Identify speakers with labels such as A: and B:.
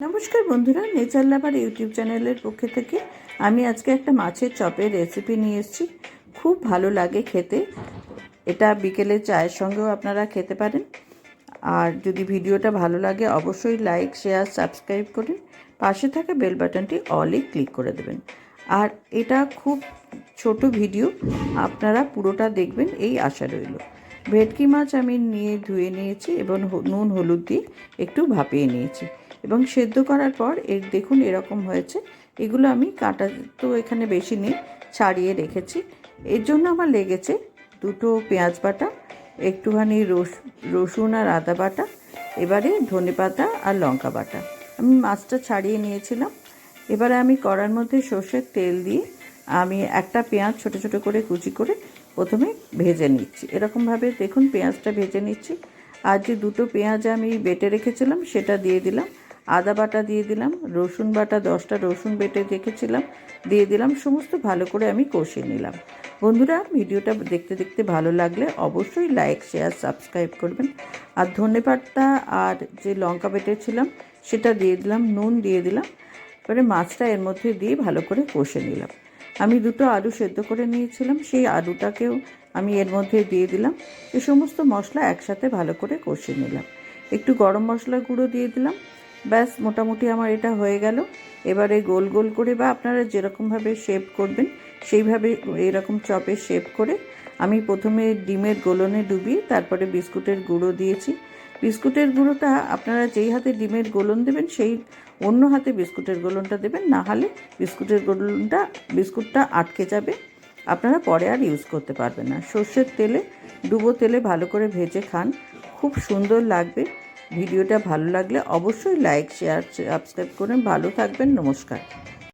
A: নমস্কার বন্ধুরা নেচার লাভার ইউটিউব চ্যানেলের পক্ষ থেকে আমি আজকে একটা মাছের চপের রেসিপি নিয়ে এসেছি। খুব ভালো লাগে খেতে। এটা বিকেলে চায়ের সঙ্গেও আপনারা খেতে পারেন। আর যদি ভিডিওটা ভালো লাগে, অবশ্যই লাইক শেয়ার সাবস্ক্রাইব করুন পাশে থাকা বেল বাটনটি অলে ক্লিক করে দেবেন। আর এটা খুব ছোট ভিডিও আপনারা পুরোটা দেখবেন, এই আশা রইল। ভেটকি মাছ আমি নিয়ে ধুয়ে নিয়েছি এবং নুন, হলুদ দিয়ে একটু ভাপিয়ে নিয়েছি। এবং সেদ্ধ করার পর এর, দেখুন এরকম হয়েছে। এগুলো আমি কাটা তো এখানে বেশি নেই, ছাড়িয়ে রেখেছি। এর জন্য আমার লেগেছে দুটো পেঁয়াজ বাটা, একটুখানি রস, রসুন আর আদা বাটা, এবারে ধনে পাতা আর লঙ্কা বাটা। আমি মাছটা ছাড়িয়ে নিয়েছিলাম। এবারে আমি কড়ার মধ্যে সর্ষের তেল দিয়ে আমি একটা পেঁয়াজ ছোট ছোট করে কুচি করে প্রথমে ভেজে নিচ্ছি। এরকমভাবে দেখুন পেঁয়াজটা ভেজে নিচ্ছি। আর যে দুটো পেঁয়াজ আমি বেটে রেখেছিলাম, সেটা দিয়ে দিলাম। আদা বাটা দিয়ে দিলাম, রসুন বাটা, দশটা রসুন বেটে রেখেছিলাম, দিয়ে দিলাম, সমস্ত ভালো করে আমি কষিয়ে নিলাম। বন্ধুরা, ভিডিওটা দেখতে দেখতে ভালো লাগলে অবশ্যই লাইক, শেয়ার, সাবস্ক্রাইব করবেন। আর ধনে পাতা আর যে লঙ্কা বেটেছিলাম, সেটা দিয়ে দিলাম, নুন দিয়ে দিলাম, এবারে মাছটা এর মধ্যে দিয়ে ভালো করে কষে নিলাম। আমি দুটো আলু সেদ্ধ করে নিয়েছিলাম, সেই আলুটাকেও আমি এর মধ্যে দিয়ে দিলাম, এ সমস্ত মশলা একসাথে ভালো করে কষিয়ে নিলাম। একটু গরম মশলা গুঁড়ো দিয়ে দিলাম ব্যাস, মোটামুটি আমার এটা হয়ে গেল। এবারে গোল গোল করে বা আপনারা যেরকমভাবে শেপ করবেন, সেইভাবে এরকম চপে শেপ করে আমি প্রথমে ডিমের গোলনে ডুবিয়ে তারপরে বিস্কুটের গুঁড়ো দিয়েছি। বিস্কুটের গুঁড়োটা আপনারা যেই হাতে ডিমের গোলন দেবেন, সেই অন্য হাতে বিস্কুটের গোলনটা দেবেন। না হলে বিস্কুটের গোলনটা, বিস্কুটটা আটকে যাবে। আপনারা পরে আর ইউজ করতে পারবেন না। সর্ষের তেলে, ডুবো তেলে ভালো করে ভেজে খান। খুব সুন্দর লাগবে। ভিডিওটা ভালো লাগলে অবশ্যই লাইক শেয়ার সাবস্ক্রাইব করুন। ভালো থাকবেন নমস্কার।